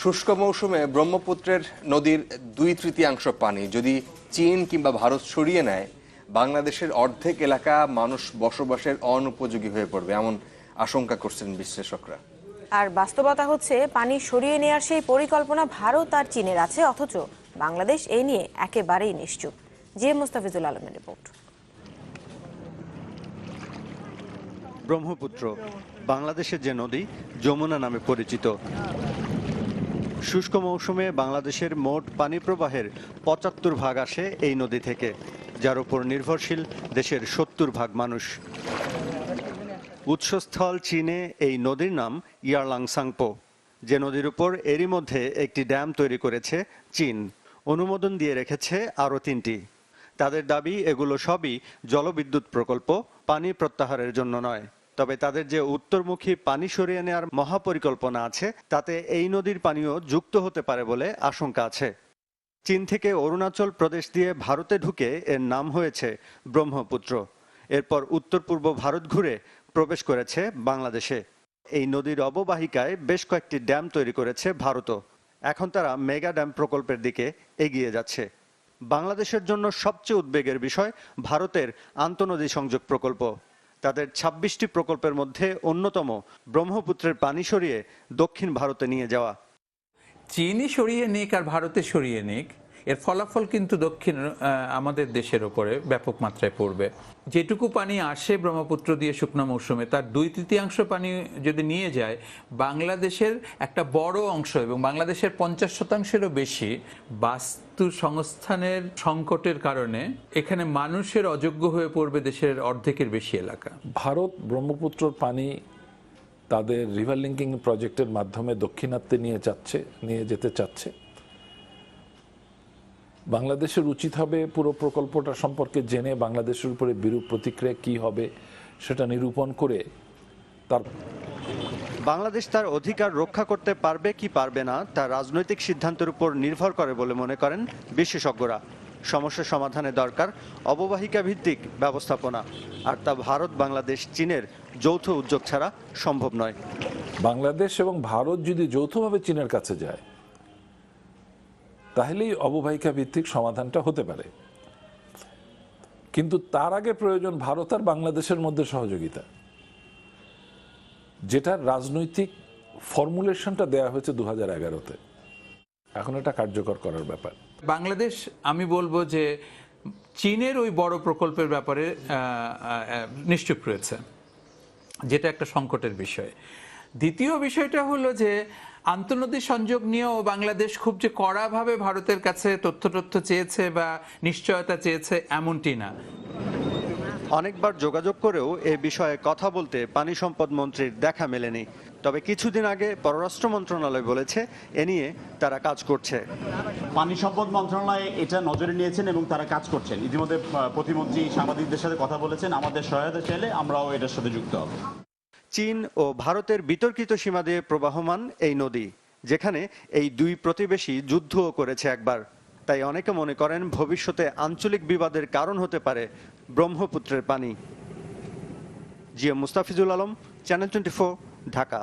শুষ্ক মৌসুমে ব্রহ্মপুত্রের নদীর দুই তৃতীয়াংশ পানি যদি চীন কিংবা ভারত সরিয়ে নেয় বাংলাদেশের অর্ধেক এলাকা মানুষ বসবাসের অনুপযোগী হয়ে পড়বে এমন আশঙ্কা করছেন বিশ্লেষকরা। আর বাস্তবতা হচ্ছে পানি সরিয়ে নেওয়ার সেই পরিকল্পনা ভারত আর চীনের আছে অথচ বাংলাদেশ এই নিয়ে একেবারেই নিশ্চুপ। জে মুস্তাফিজুল আলমের রিপোর্ট। ব্রহ্মপুত্র বাংলাদেশের যে নদী যমুনা নামে পরিচিত। শুষ্ক মৌসুমে বাংলাদেশের মোট পানি প্রবাহের পঁচাত্তর ভাগ আসে এই নদী থেকে, যার উপর নির্ভরশীল দেশের সত্তর ভাগ মানুষ। উৎসস্থল চীনে এই নদীর নাম ইয়ারলাং সাংপো যে নদীর উপর এরই মধ্যে একটি ড্যাম তৈরি করেছে চীন। অনুমোদন দিয়ে রেখেছে আরও তিনটি। তাদের দাবি, এগুলো সবই জলবিদ্যুৎ প্রকল্প, পানি প্রত্যাহারের জন্য নয়। তবে তাদের যে উত্তরমুখী পানি সরিয়ে নেওয়ার মহাপরিকল্পনা আছে, তাতে এই নদীর পানিও যুক্ত হতে পারে বলে আশঙ্কা আছে। চীন থেকে অরুণাচল প্রদেশ দিয়ে ভারতে ঢুকে এর নাম হয়েছে ব্রহ্মপুত্র। এরপর উত্তর পূর্ব ভারত ঘুরে প্রবেশ করেছে বাংলাদেশে। এই নদীর অববাহিকায় বেশ কয়েকটি ড্যাম তৈরি করেছে ভারতও। এখন তারা মেগা ড্যাম প্রকল্পের দিকে এগিয়ে যাচ্ছে। বাংলাদেশের জন্য সবচেয়ে উদ্বেগের বিষয় ভারতের আন্তনদী সংযোগ প্রকল্প। তাদের ছাব্বিশটি প্রকল্পের মধ্যে অন্যতম ব্রহ্মপুত্রের পানি সরিয়ে দক্ষিণ ভারতে নিয়ে যাওয়া। চীনই সরিয়ে নিক আর ভারতে সরিয়ে নিক। এর ফলাফল কিন্তু দক্ষিণ আমাদের দেশের ওপরে ব্যাপক মাত্রায় পড়বে। যেটুকু পানি আসে ব্রহ্মপুত্র দিয়ে শুকনো মৌসুমে, তার দুই তৃতীয়াংশ পানি যদি নিয়ে যায়, বাংলাদেশের একটা বড় অংশ এবং বাংলাদেশের পঞ্চাশ শতাংশেরও বেশি বাস্তু সংস্থানের সংকটের কারণে এখানে মানুষের অযোগ্য হয়ে পড়বে দেশের অর্ধেকের বেশি এলাকা। ভারত ব্রহ্মপুত্রর পানি তাদের রিভার লিঙ্কিং প্রজেক্টের মাধ্যমে দক্ষিণাত্যে নিয়ে যাচ্ছে, নিয়ে যেতে চাচ্ছে। বাংলাদেশের উচিত হবে পুরো প্রকল্পটা সম্পর্কে জেনে বাংলাদেশের উপরে বিরূপ প্রতিক্রিয়া কি হবে সেটা নিরূপণ করে তার বাংলাদেশ তার অধিকার রক্ষা করতে পারবে কি পারবে না তা রাজনৈতিক সিদ্ধান্তের উপর নির্ভর করে বলে মনে করেন বিশেষজ্ঞরা। সমস্যা সমাধানে দরকার অববাহিকা ভিত্তিক ব্যবস্থাপনা আর তা ভারত বাংলাদেশ চীনের যৌথ উদ্যোগ ছাড়া সম্ভব নয়। বাংলাদেশ এবং ভারত যদি যৌথভাবে চীনের কাছে যায় তাহলেই অববাহিকা ভিত্তিক সমাধানটা হতে পারে। কিন্তু তার আগে প্রয়োজন ভারত আর বাংলাদেশের মধ্যে সহযোগিতা। যেটার রাজনৈতিক ফর্মুলেশনটা দেয়া হয়েছে দু হাজার এগারোতে। এখন এটা কার্যকর করার ব্যাপার। বাংলাদেশ, আমি বলব যে চীনের ওই বড় প্রকল্পের ব্যাপারে নিশ্চুপ রয়েছে। যেটা একটা সংকটের বিষয়। দ্বিতীয় বিষয়টা হলো যে আন্তর্নদী সংযোগ নিয়েও বাংলাদেশ খুব যে কড়াভাবে ভারতের কাছে তথ্য তথ্য চেয়েছে বা নিশ্চয়তা চেয়েছে এমনটি না। অনেকবার যোগাযোগ করেও এ বিষয়ে কথা বলতে পানি সম্পদ মন্ত্রীর দেখা মেলেনি। তবে কিছুদিন আগে পররাষ্ট্র মন্ত্রণালয় বলেছে এ নিয়ে তারা কাজ করছে। পানি সম্পদ মন্ত্রণালয় এটা নজরে নিয়েছেন এবং তারা কাজ করছেন। ইতিমধ্যে প্রতিমন্ত্রী সাংবাদিকদের সাথে কথা বলেছেন। আমাদের সহায়তা চাইলে আমরাও এটার সাথে যুক্ত হব। চীন ও ভারতের বিতর্কিত সীমা দিয়ে প্রবাহমান এই নদী, যেখানে এই দুই প্রতিবেশী যুদ্ধও করেছে একবার। তাই অনেকে মনে করেন ভবিষ্যতে আঞ্চলিক বিবাদের কারণ হতে পারে ব্রহ্মপুত্রের পানি। Zia Mustafizul Alam channel twenty Dhaka.